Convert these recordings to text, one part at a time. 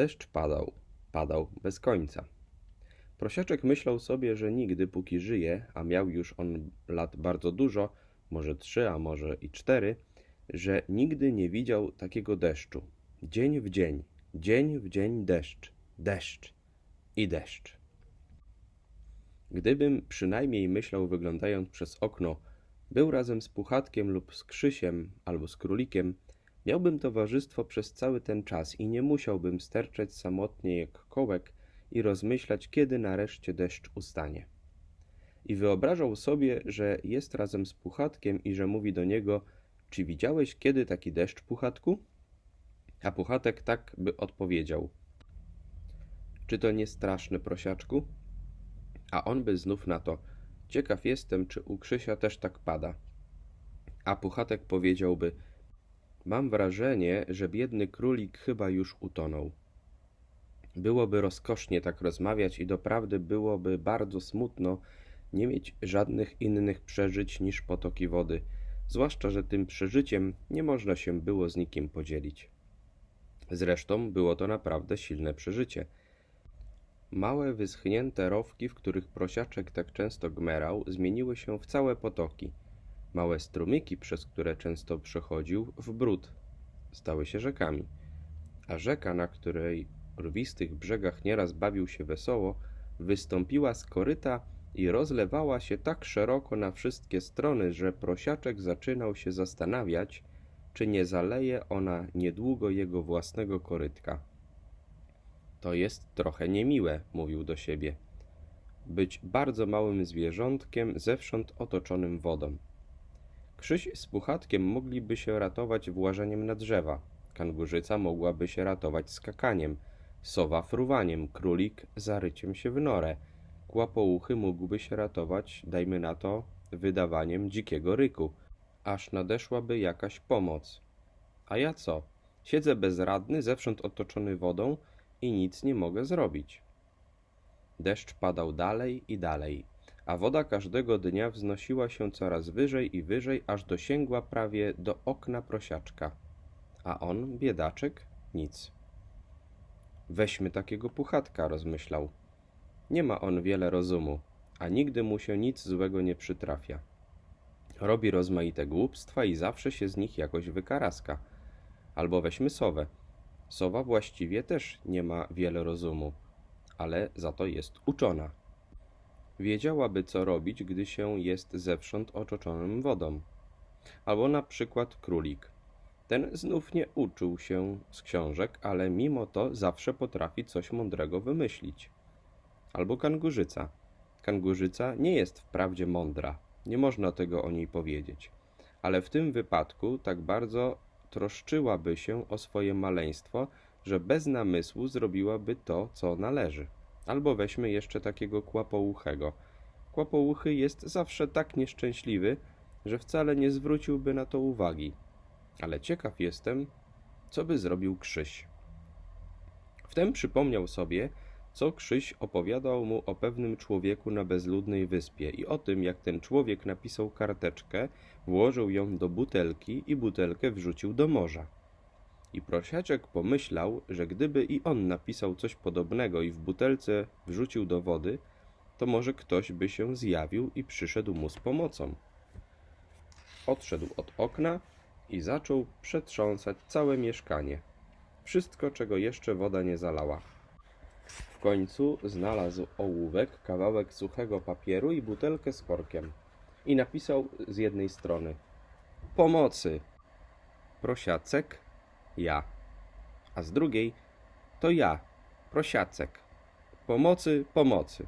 Deszcz padał, padał bez końca. Prosiaczek myślał sobie, że nigdy, póki żyje, a miał już on lat bardzo dużo, może trzy, a może i cztery, że nigdy nie widział takiego deszczu. Dzień w dzień, dzień w dzień deszcz, deszcz i deszcz. Gdybym przynajmniej myślał, wyglądając przez okno, był razem z Puchatkiem lub z Krzysiem albo z Królikiem, miałbym towarzystwo przez cały ten czas i nie musiałbym sterczeć samotnie jak kołek i rozmyślać, kiedy nareszcie deszcz ustanie. I wyobrażał sobie, że jest razem z Puchatkiem i że mówi do niego: Czy widziałeś kiedy taki deszcz, Puchatku? A Puchatek tak by odpowiedział: Czy to nie straszny, prosiaczku? A on by znów na to: Ciekaw jestem, czy u Krzysia też tak pada. A Puchatek powiedziałby: Mam wrażenie, że biedny królik chyba już utonął. Byłoby rozkosznie tak rozmawiać i doprawdy byłoby bardzo smutno nie mieć żadnych innych przeżyć niż potoki wody, zwłaszcza, że tym przeżyciem nie można się było z nikim podzielić. Zresztą było to naprawdę silne przeżycie. Małe, wyschnięte rowki, w których prosiaczek tak często gmerał, zmieniły się w całe potoki. Małe strumyki, przez które często przechodził, w brud, stały się rzekami. A rzeka, na której rwistych brzegach nieraz bawił się wesoło, wystąpiła z koryta i rozlewała się tak szeroko na wszystkie strony, że prosiaczek zaczynał się zastanawiać, czy nie zaleje ona niedługo jego własnego korytka. To jest trochę niemiłe, mówił do siebie. Być bardzo małym zwierzątkiem, zewsząd otoczonym wodą. Krzyś z Puchatkiem mogliby się ratować włażeniem na drzewa, kangurzyca mogłaby się ratować skakaniem, sowa fruwaniem, królik zaryciem się w norę, kłapouchy mógłby się ratować, dajmy na to, wydawaniem dzikiego ryku, aż nadeszłaby jakaś pomoc. A ja co? Siedzę bezradny, zewsząd otoczony wodą i nic nie mogę zrobić. Deszcz padał dalej i dalej, a woda każdego dnia wznosiła się coraz wyżej i wyżej, aż dosięgła prawie do okna prosiaczka. A on, biedaczek, nic. Weźmy takiego puchatka, rozmyślał. Nie ma on wiele rozumu, a nigdy mu się nic złego nie przytrafia. Robi rozmaite głupstwa i zawsze się z nich jakoś wykaraska. Albo weźmy sowę. Sowa właściwie też nie ma wiele rozumu, ale za to jest uczona. Wiedziałaby, co robić, gdy się jest zewsząd otoczonym wodą. Albo na przykład królik. Ten znów nie uczył się z książek, ale mimo to zawsze potrafi coś mądrego wymyślić. Albo kangurzyca. Kangurzyca nie jest wprawdzie mądra, nie można tego o niej powiedzieć, ale w tym wypadku tak bardzo troszczyłaby się o swoje maleństwo, że bez namysłu zrobiłaby to, co należy. Albo weźmy jeszcze takiego kłapouchego. Kłapouchy jest zawsze tak nieszczęśliwy, że wcale nie zwróciłby na to uwagi. Ale ciekaw jestem, co by zrobił Krzyś. Wtem przypomniał sobie, co Krzyś opowiadał mu o pewnym człowieku na bezludnej wyspie i o tym, jak ten człowiek napisał karteczkę, włożył ją do butelki i butelkę wrzucił do morza. I prosiaczek pomyślał, że gdyby i on napisał coś podobnego i w butelce wrzucił do wody, to może ktoś by się zjawił i przyszedł mu z pomocą. Odszedł od okna i zaczął przetrząsać całe mieszkanie. Wszystko, czego jeszcze woda nie zalała. W końcu znalazł ołówek, kawałek suchego papieru i butelkę z korkiem. I napisał z jednej strony: Pomocy! Prosiacek, ja. A z drugiej: To ja, prosiacek. Pomocy, pomocy.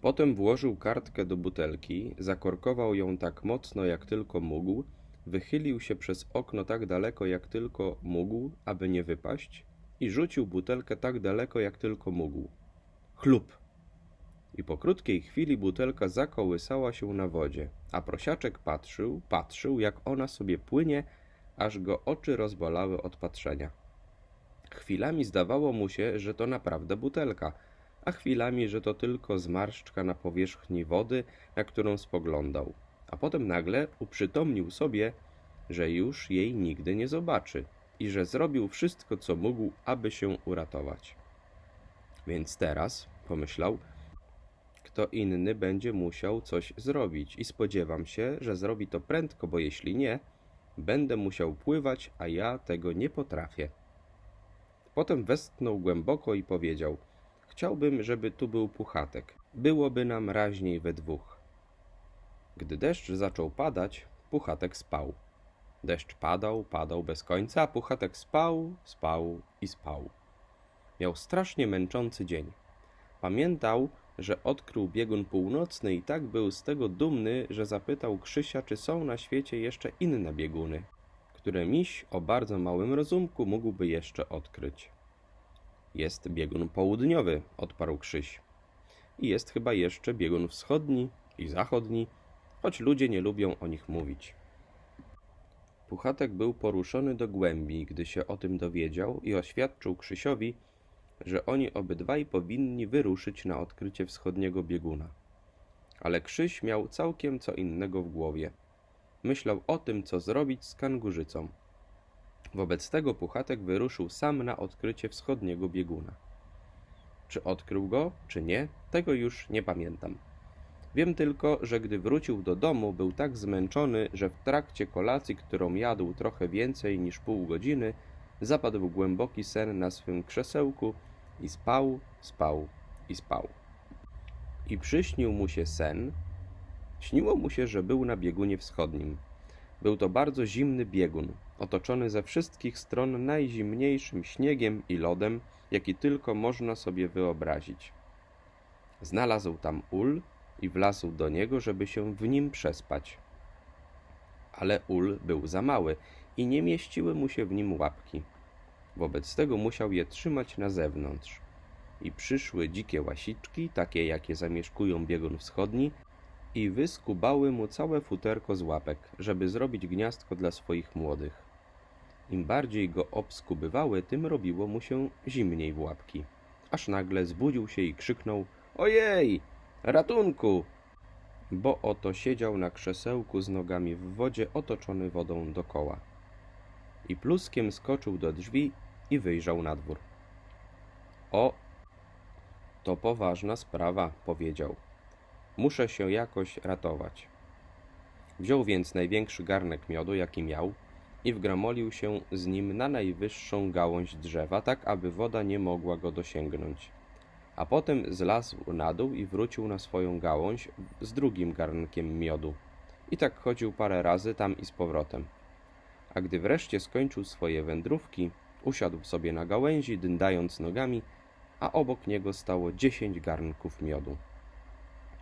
Potem włożył kartkę do butelki, zakorkował ją tak mocno jak tylko mógł, wychylił się przez okno tak daleko jak tylko mógł, aby nie wypaść, i rzucił butelkę tak daleko jak tylko mógł. Chlub! I po krótkiej chwili butelka zakołysała się na wodzie, a prosiaczek patrzył, patrzył, jak ona sobie płynie, aż go oczy rozbolały od patrzenia. Chwilami zdawało mu się, że to naprawdę butelka, a chwilami, że to tylko zmarszczka na powierzchni wody, na którą spoglądał. A potem nagle uprzytomnił sobie, że już jej nigdy nie zobaczy i że zrobił wszystko, co mógł, aby się uratować. Więc teraz, pomyślał, kto inny będzie musiał coś zrobić i spodziewam się, że zrobi to prędko, bo jeśli nie, będę musiał pływać, a ja tego nie potrafię. Potem westchnął głęboko i powiedział: Chciałbym, żeby tu był puchatek. Byłoby nam raźniej we dwóch. Gdy deszcz zaczął padać, puchatek spał. Deszcz padał, padał bez końca, a puchatek spał, spał i spał. Miał strasznie męczący dzień. Pamiętał, że odkrył biegun północny i tak był z tego dumny, że zapytał Krzysia, czy są na świecie jeszcze inne bieguny, które miś o bardzo małym rozumku mógłby jeszcze odkryć. Jest biegun południowy, odparł Krzyś. I jest chyba jeszcze biegun wschodni i zachodni, choć ludzie nie lubią o nich mówić. Puchatek był poruszony do głębi, gdy się o tym dowiedział i oświadczył Krzysiowi, że oni obydwaj powinni wyruszyć na odkrycie wschodniego bieguna. Ale Krzyś miał całkiem co innego w głowie. Myślał o tym, co zrobić z kangurzycą. Wobec tego Puchatek wyruszył sam na odkrycie wschodniego bieguna. Czy odkrył go, czy nie, tego już nie pamiętam. Wiem tylko, że gdy wrócił do domu, był tak zmęczony, że w trakcie kolacji, którą jadł trochę więcej niż pół godziny, zapadł głęboki sen na swym krzesełku i spał, spał i spał. I przyśnił mu się sen. Śniło mu się, że był na biegunie wschodnim. Był to bardzo zimny biegun, otoczony ze wszystkich stron najzimniejszym śniegiem i lodem, jaki tylko można sobie wyobrazić. Znalazł tam ul i wlazł do niego, żeby się w nim przespać. Ale ul był za mały i nie mieściły mu się w nim łapki. Wobec tego musiał je trzymać na zewnątrz. I przyszły dzikie łasiczki, takie jakie zamieszkują biegun wschodni, i wyskubały mu całe futerko z łapek, żeby zrobić gniazdko dla swoich młodych. Im bardziej go obskubywały, tym robiło mu się zimniej w łapki. Aż nagle zbudził się i krzyknął: Ojej! Ratunku! Bo oto siedział na krzesełku z nogami w wodzie, otoczony wodą dokoła. I pluskiem skoczył do drzwi i wyjrzał na dwór. O, to poważna sprawa, powiedział. Muszę się jakoś ratować. Wziął więc największy garnek miodu, jaki miał, i wgramolił się z nim na najwyższą gałąź drzewa, tak aby woda nie mogła go dosięgnąć. A potem zlazł na dół i wrócił na swoją gałąź z drugim garnkiem miodu. I tak chodził parę razy tam i z powrotem. A gdy wreszcie skończył swoje wędrówki, usiadł sobie na gałęzi, dyndając nogami, a obok niego stało dziesięć garnków miodu.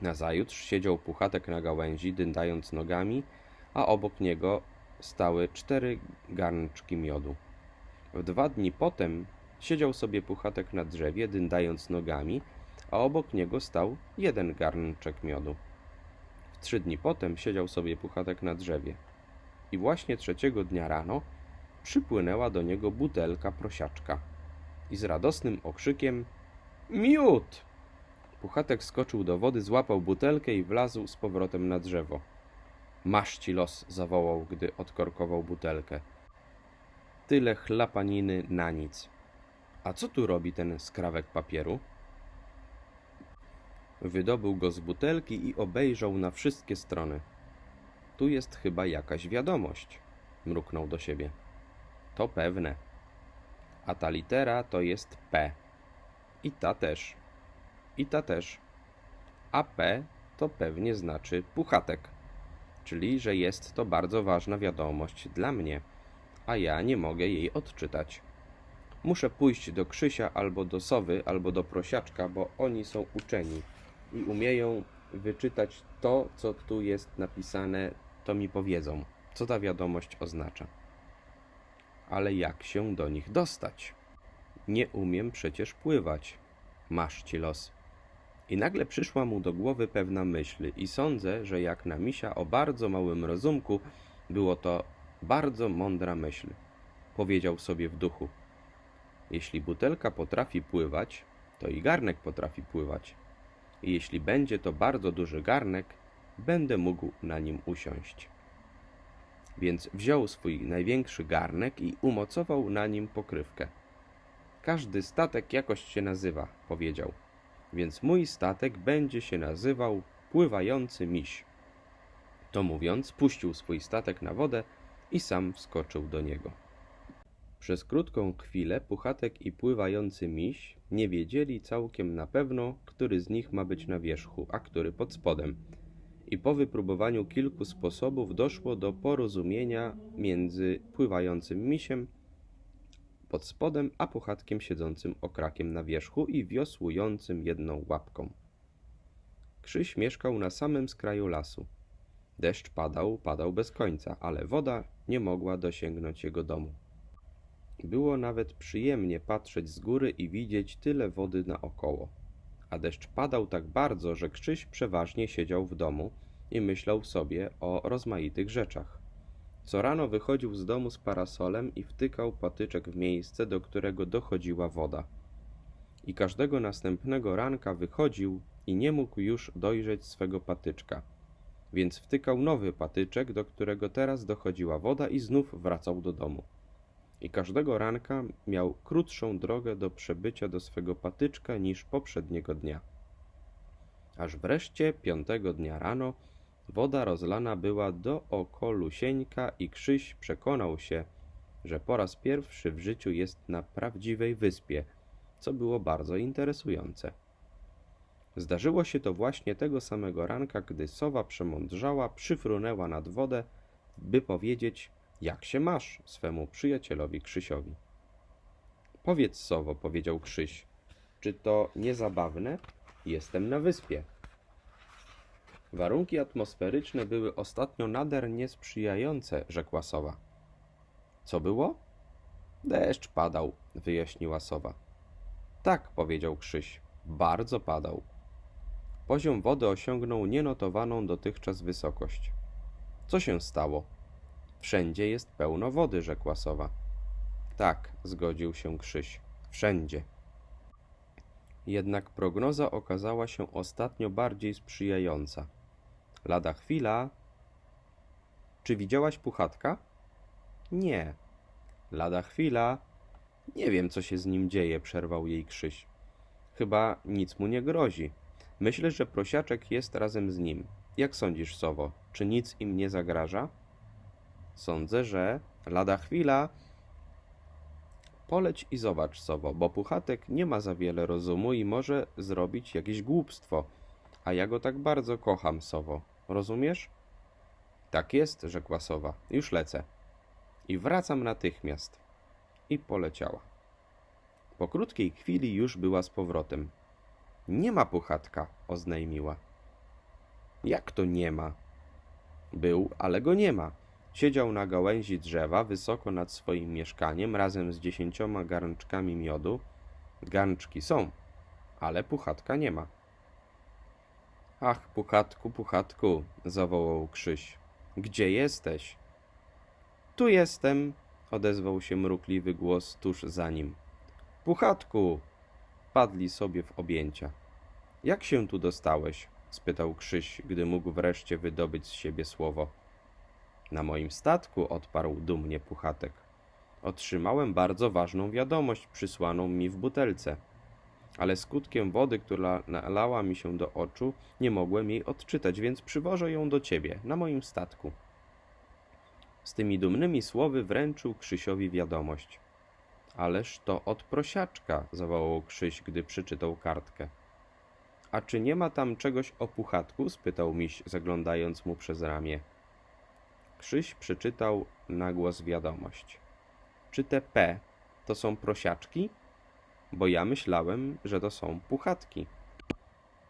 Nazajutrz siedział puchatek na gałęzi, dyndając nogami, a obok niego stały cztery garnczki miodu. W dwa dni potem siedział sobie puchatek na drzewie, dyndając nogami, a obok niego stał jeden garnczek miodu. W trzy dni potem siedział sobie puchatek na drzewie. I właśnie trzeciego dnia rano przypłynęła do niego butelka prosiaczka. I z radosnym okrzykiem Miód! Puchatek skoczył do wody, złapał butelkę i wlazł z powrotem na drzewo. Masz ci los, zawołał, gdy odkorkował butelkę. Tyle chlapaniny na nic. A co tu robi ten skrawek papieru? Wydobył go z butelki i obejrzał na wszystkie strony. Tu jest chyba jakaś wiadomość, mruknął do siebie. To pewne. A ta litera to jest P. I ta też. I ta też. A P to pewnie znaczy puchatek czyli że jest to bardzo ważna wiadomość dla mnie, a ja nie mogę jej odczytać. Muszę pójść do Krzysia albo do Sowy, albo do Prosiaczka, bo oni są uczeni i umieją wyczytać to, co tu jest napisane, to mi powiedzą, co ta wiadomość oznacza. Ale jak się do nich dostać? Nie umiem przecież pływać. Masz ci los. I nagle przyszła mu do głowy pewna myśl i sądzę, że jak na misia o bardzo małym rozumku, było to bardzo mądra myśl. Powiedział sobie w duchu. Jeśli butelka potrafi pływać, to i garnek potrafi pływać. I jeśli będzie to bardzo duży garnek, będę mógł na nim usiąść. więc wziął swój największy garnek i umocował na nim pokrywkę. Każdy statek jakoś się nazywa, powiedział, więc mój statek będzie się nazywał Pływający Miś. To mówiąc, puścił swój statek na wodę i sam wskoczył do niego. Przez krótką chwilę Puchatek i Pływający Miś nie wiedzieli całkiem na pewno, który z nich ma być na wierzchu, a który pod spodem. I po wypróbowaniu kilku sposobów doszło do porozumienia między Pływającym Misiem pod spodem, a Puchatkiem siedzącym okrakiem na wierzchu i wiosłującym jedną łapką. Krzyś mieszkał na samym skraju lasu. Deszcz padał, padał bez końca, ale woda nie mogła dosięgnąć jego domu. Było nawet przyjemnie patrzeć z góry i widzieć tyle wody naokoło. A deszcz padał tak bardzo, że Krzyś przeważnie siedział w domu i myślał sobie o rozmaitych rzeczach. Co rano wychodził z domu z parasolem i wtykał patyczek w miejsce, do którego dochodziła woda. I każdego następnego ranka wychodził i nie mógł już dojrzeć swego patyczka. Więc wtykał nowy patyczek, do którego teraz dochodziła woda i znów wracał do domu i każdego ranka miał krótszą drogę do przebycia do swego patyczka niż poprzedniego dnia. Aż wreszcie piątego dnia rano woda rozlana była do okolusieńka i Krzyś przekonał się, że po raz pierwszy w życiu jest na prawdziwej wyspie, co było bardzo interesujące. Zdarzyło się to właśnie tego samego ranka, gdy sowa przemądrzała, przyfrunęła nad wodę, by powiedzieć jak się masz swemu przyjacielowi Krzysiowi? Powiedz, Sowo, powiedział Krzyś, czy to niezabawne? Jestem na wyspie. Warunki atmosferyczne były ostatnio nader niesprzyjające, rzekła sowa. Co było? Deszcz padał, wyjaśniła sowa. Tak, powiedział Krzyś, bardzo padał. Poziom wody osiągnął nienotowaną dotychczas wysokość. Co się stało? Wszędzie jest pełno wody, rzekła sowa. Tak, zgodził się Krzyś. Wszędzie. Jednak prognoza okazała się ostatnio bardziej sprzyjająca. Lada chwila. Czy widziałaś puchatka? Nie. Lada chwila. Nie wiem, co się z nim dzieje, przerwał jej Krzyś. Chyba nic mu nie grozi. Myślę, że prosiaczek jest razem z nim. Jak sądzisz, Sowo, czy nic im nie zagraża? Sądzę, że lada chwila. Poleć i zobacz, Sowo, bo Puchatek nie ma za wiele rozumu i może zrobić jakieś głupstwo. A ja go tak bardzo kocham, Sowo. Rozumiesz? Tak jest, rzekła sowa. Już lecę. I wracam natychmiast. I poleciała. Po krótkiej chwili już była z powrotem. Nie ma puchatka, oznajmiła. Jak to nie ma? Był, ale go nie ma. Siedział na gałęzi drzewa wysoko nad swoim mieszkaniem razem z dziesięcioma garnczkami miodu. Garnczki są, ale puchatka nie ma. Ach, puchatku, puchatku, zawołał Krzyś. Gdzie jesteś? Tu jestem, odezwał się mrukliwy głos tuż za nim. Puchatku! Padli sobie w objęcia. Jak się tu dostałeś? spytał Krzyś, gdy mógł wreszcie wydobyć z siebie słowo. Na moim statku, odparł dumnie Puchatek. Otrzymałem bardzo ważną wiadomość przysłaną mi w butelce. Ale skutkiem wody, która nalała mi się do oczu, nie mogłem jej odczytać, więc przywożę ją do ciebie, na moim statku. Z tymi dumnymi słowy wręczył Krzysiowi wiadomość. Ależ to od prosiaczka, zawołał Krzyś, gdy przeczytał kartkę. A czy nie ma tam czegoś o puchatku? spytał miś, zaglądając mu przez ramię. Krzyś przeczytał na głos wiadomość. Czy te P to są prosiaczki? Bo ja myślałem, że to są puchatki.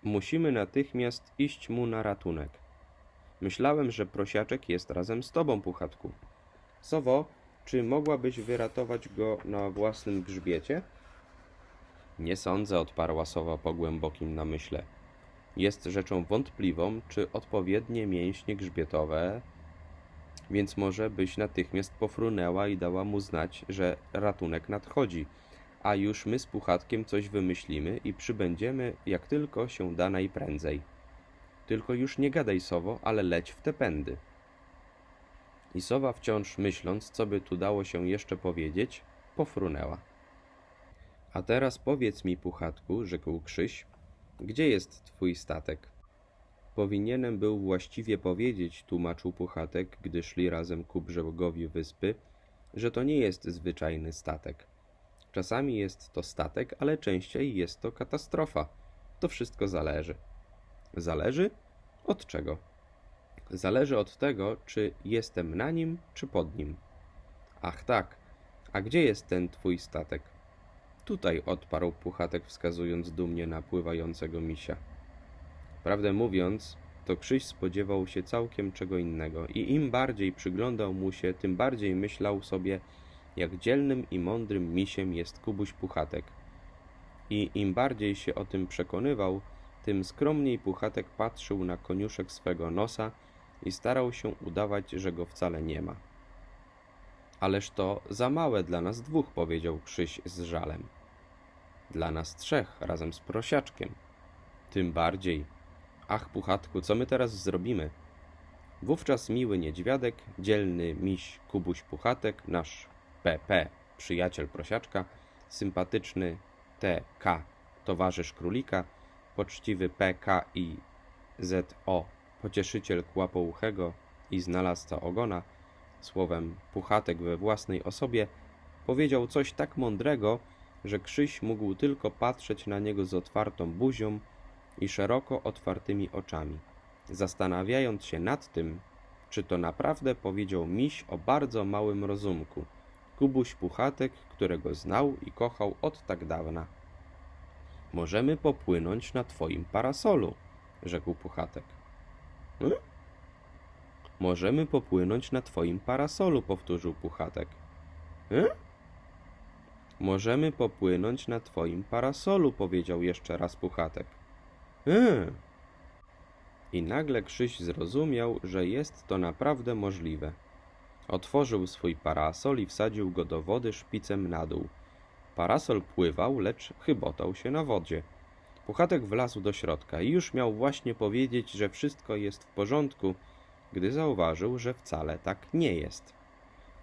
Musimy natychmiast iść mu na ratunek. Myślałem, że prosiaczek jest razem z tobą, puchatku. Sowo, czy mogłabyś wyratować go na własnym grzbiecie? Nie sądzę, odparła sowa po głębokim namyśle. Jest rzeczą wątpliwą, czy odpowiednie mięśnie grzbietowe więc może byś natychmiast pofrunęła i dała mu znać, że ratunek nadchodzi, a już my z Puchatkiem coś wymyślimy i przybędziemy, jak tylko się da najprędzej. Tylko już nie gadaj sowo, ale leć w te pędy. I sowa wciąż myśląc, co by tu dało się jeszcze powiedzieć, pofrunęła. A teraz powiedz mi, Puchatku, rzekł Krzyś, gdzie jest twój statek? Powinienem był właściwie powiedzieć, tłumaczył Puchatek, gdy szli razem ku brzegowi wyspy, że to nie jest zwyczajny statek. Czasami jest to statek, ale częściej jest to katastrofa. To wszystko zależy. Zależy? Od czego? Zależy od tego, czy jestem na nim, czy pod nim. Ach tak, a gdzie jest ten twój statek? Tutaj odparł Puchatek, wskazując dumnie na pływającego misia. Prawdę mówiąc, to Krzyś spodziewał się całkiem czego innego i im bardziej przyglądał mu się, tym bardziej myślał sobie, jak dzielnym i mądrym misiem jest Kubuś Puchatek. I im bardziej się o tym przekonywał, tym skromniej Puchatek patrzył na koniuszek swego nosa i starał się udawać, że go wcale nie ma. Ależ to za małe dla nas dwóch, powiedział Krzyś z żalem. Dla nas trzech, razem z prosiaczkiem. Tym bardziej. Ach, Puchatku, co my teraz zrobimy? Wówczas miły niedźwiadek, dzielny miś Kubuś Puchatek, nasz PP, przyjaciel prosiaczka, sympatyczny TK, towarzysz królika, poczciwy PK i ZO, pocieszyciel kłapouchego i znalazca ogona, słowem Puchatek we własnej osobie, powiedział coś tak mądrego, że Krzyś mógł tylko patrzeć na niego z otwartą buzią i szeroko otwartymi oczami, zastanawiając się nad tym, czy to naprawdę powiedział miś o bardzo małym rozumku, Kubuś Puchatek, którego znał i kochał od tak dawna. Możemy popłynąć na twoim parasolu, rzekł Puchatek. Hmm? Możemy popłynąć na twoim parasolu, powtórzył Puchatek. Hmm? Możemy popłynąć na twoim parasolu, powiedział jeszcze raz Puchatek. I nagle Krzyś zrozumiał, że jest to naprawdę możliwe. Otworzył swój parasol i wsadził go do wody szpicem na dół. Parasol pływał, lecz chybotał się na wodzie. Puchatek wlazł do środka i już miał właśnie powiedzieć, że wszystko jest w porządku, gdy zauważył, że wcale tak nie jest.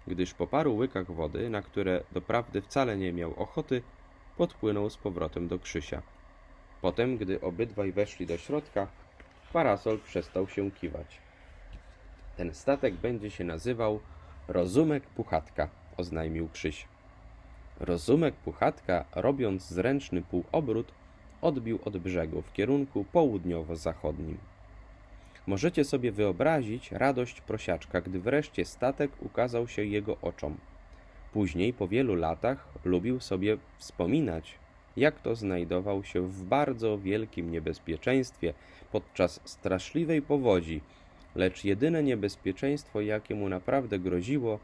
Gdyż po paru łykach wody, na które doprawdy wcale nie miał ochoty, podpłynął z powrotem do Krzysia. Potem, gdy obydwaj weszli do środka, parasol przestał się kiwać. Ten statek będzie się nazywał Rozumek Puchatka, oznajmił Krzyś. Rozumek Puchatka, robiąc zręczny półobrót, odbił od brzegu w kierunku południowo-zachodnim. Możecie sobie wyobrazić radość prosiaczka, gdy wreszcie statek ukazał się jego oczom. Później, po wielu latach, lubił sobie wspominać, jak to znajdował się w bardzo wielkim niebezpieczeństwie podczas straszliwej powodzi, lecz jedyne niebezpieczeństwo, jakie mu naprawdę groziło,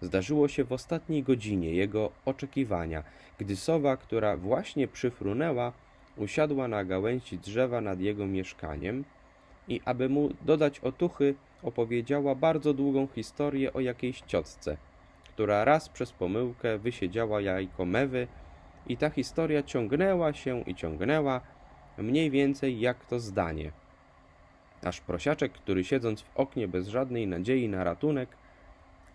zdarzyło się w ostatniej godzinie jego oczekiwania, gdy sowa, która właśnie przyfrunęła, usiadła na gałęzi drzewa nad jego mieszkaniem i aby mu dodać otuchy, opowiedziała bardzo długą historię o jakiejś ciotce, która raz przez pomyłkę wysiedziała jajko mewy i ta historia ciągnęła się i ciągnęła, mniej więcej jak to zdanie. Aż prosiaczek, który siedząc w oknie bez żadnej nadziei na ratunek,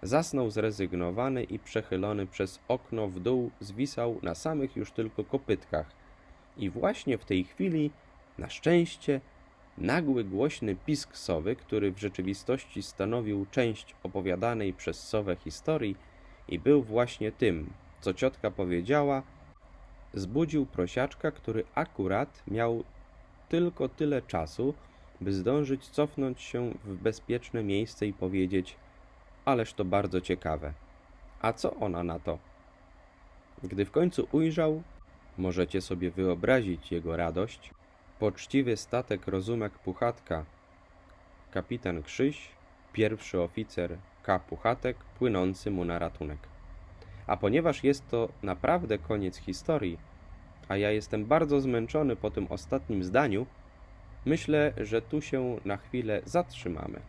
zasnął zrezygnowany i przechylony przez okno w dół zwisał na samych już tylko kopytkach. I właśnie w tej chwili, na szczęście, nagły głośny pisk sowy, który w rzeczywistości stanowił część opowiadanej przez sowę historii i był właśnie tym, co ciotka powiedziała, zbudził prosiaczka, który akurat miał tylko tyle czasu, by zdążyć cofnąć się w bezpieczne miejsce i powiedzieć: Ależ to bardzo ciekawe. A co ona na to? Gdy w końcu ujrzał, możecie sobie wyobrazić jego radość, poczciwy statek rozumek Puchatka, kapitan Krzyś, pierwszy oficer K. Puchatek, płynący mu na ratunek. A ponieważ jest to naprawdę koniec historii, a ja jestem bardzo zmęczony po tym ostatnim zdaniu, myślę, że tu się na chwilę zatrzymamy.